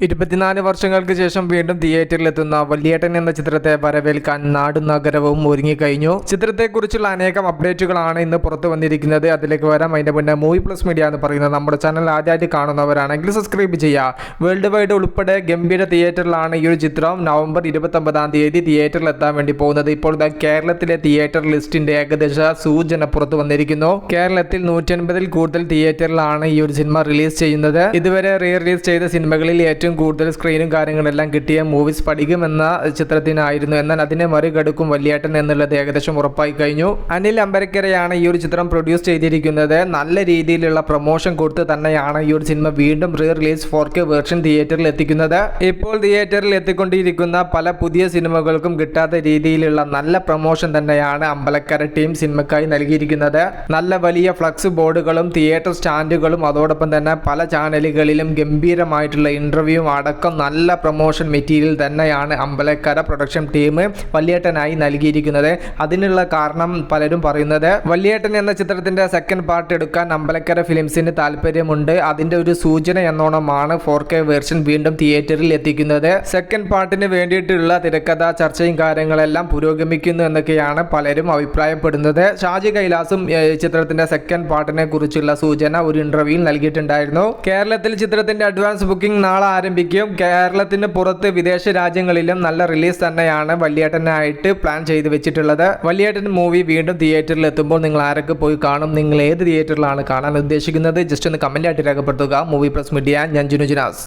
ഇരുപത്തിനാല് വർഷങ്ങൾക്ക് ശേഷം വീണ്ടും തിയേറ്ററിലെത്തുന്ന വല്യേട്ടൻ എന്ന ചിത്രത്തെ വരവേൽക്കാൻ നാടും നഗരവും ഒരുങ്ങിക്കഴിഞ്ഞു. ചിത്രത്തെക്കുറിച്ചുള്ള അനേകം അപ്ഡേറ്റുകളാണ് ഇന്ന് പുറത്തു വന്നിരിക്കുന്നത്. അതിലേക്ക് വരാം. അതിന്റെ മുന്നേ മൂവി പ്ലസ് മീഡിയ എന്ന് പറയുന്നത് നമ്മുടെ ചാനൽ ആദ്യമായിട്ട് കാണുന്നവരാണെങ്കിൽ സബ്സ്ക്രൈബ് ചെയ്യുക. വേൾഡ് വൈഡ് ഉൾപ്പെടെ ഗംഭീര തിയേറ്ററിലാണ് ഈ ഒരു ചിത്രം. നവംബർ ഇരുപത്തൊമ്പതാം തീയതി തിയേറ്ററിൽ എത്താൻ വേണ്ടി പോകുന്നത്. ഇപ്പോൾ കേരളത്തിലെ തിയേറ്റർ ലിസ്റ്റിന്റെ ഏകദേശ സൂചന പുറത്തു വന്നിരിക്കുന്നു. കേരളത്തിൽ നൂറ്റി അൻപതിൽ കൂടുതൽ തിയേറ്ററിലാണ് ഈ ഒരു സിനിമ റിലീസ് ചെയ്യുന്നത്. ഇതുവരെ റീ റിലീസ് ചെയ്ത സിനിമകളിൽ ഏറ്റവും കൂടുതൽ സ്ക്രീനും കാര്യങ്ങളെല്ലാം കിട്ടിയ മൂവീസ് പഠിക്കുമെന്ന ചിത്രത്തിനായിരുന്നു. എന്നാൽ അതിനെ മറികടക്കും വല്യേട്ടൻ എന്നുള്ളത് ഏകദേശം ഉറപ്പായി കഴിഞ്ഞു. അനിൽ അമ്പരക്കരയാണ് ഈ ഒരു ചിത്രം പ്രൊഡ്യൂസ് ചെയ്തിരിക്കുന്നത്. നല്ല രീതിയിലുള്ള പ്രൊമോഷൻ കൊടുത്ത് തന്നെയാണ് ഈ ഒരു സിനിമ വീണ്ടും re release four K version തിയേറ്ററിൽ എത്തിക്കുന്നത്. ഇപ്പോൾ തിയേറ്ററിൽ എത്തിക്കൊണ്ടിരിക്കുന്ന പല പുതിയ സിനിമകൾക്കും കിട്ടാത്ത രീതിയിലുള്ള നല്ല പ്രൊമോഷൻ തന്നെയാണ് അമ്പലക്കര ടീം സിനിമക്കായി നൽകിയിരിക്കുന്നത്. നല്ല വലിയ ഫ്ലക്സ് ബോർഡുകളും തിയേറ്റർ സ്റ്റാൻഡുകളും അതോടൊപ്പം തന്നെ പല ചാനലുകളിലും ഗംഭീരമായിട്ടുള്ള ഇന്റർവ്യൂ അടക്കം നല്ല പ്രൊമോഷൻ മെറ്റീരിയൽ തന്നെയാണ് അമ്പലക്കര പ്രൊഡക്ഷൻ ടീം വല്യേട്ടനായി നൽകിയിരിക്കുന്നത്. അതിനുള്ള കാരണം പലരും പറയുന്നത് വല്യേട്ടൻ എന്ന ചിത്രത്തിന്റെ സെക്കൻഡ് പാർട്ട് എടുക്കാൻ അമ്പലക്കര ഫിലിംസിന് താല്പര്യമുണ്ട്. അതിന്റെ ഒരു സൂചന എന്നോണമാണ് ഫോർ കെ വേർഷൻ വീണ്ടും തിയേറ്ററിൽ എത്തിക്കുന്നത്. സെക്കൻഡ് പാർട്ടിന് വേണ്ടിയിട്ടുള്ള തിരക്കഥ ചർച്ചയും കാര്യങ്ങളെല്ലാം പുരോഗമിക്കുന്നു എന്നൊക്കെയാണ് പലരും അഭിപ്രായപ്പെടുന്നത്. ഷാജി കൈലാസും ചിത്രത്തിന്റെ സെക്കൻഡ് പാർട്ടിനെ കുറിച്ചുള്ള സൂചന ഒരു ഇന്റർവ്യൂവിൽ നൽകിയിട്ടുണ്ടായിരുന്നു. കേരളത്തിൽ ചിത്രത്തിന്റെ അഡ്വാൻസ് ബുക്കിംഗ് നാളെ ആരംഭിക്കും. കേരളത്തിന് പുറത്ത് വിദേശ രാജ്യങ്ങളിലും നല്ല റിലീസ് തന്നെയാണ് വല്യേട്ടനായിട്ട് പ്ലാൻ ചെയ്ത് വെച്ചിട്ടുള്ളത്. വല്യേട്ടൻ മൂവി വീണ്ടും തിയേറ്ററിൽ എത്തുമ്പോൾ നിങ്ങൾ ആരൊക്കെ പോയി കാണും നിങ്ങൾ ഏത് തിയേറ്ററിലാണ് കാണാൻ ഉദ്ദേശിക്കുന്നത്? ജസ്റ്റ് ഒന്ന് കമന്റ് ആയിട്ട് രേഖപ്പെടുത്തുക. മൂവി പ്രസ് മീഡിയ ഞാൻ ജുനുജിനാസ്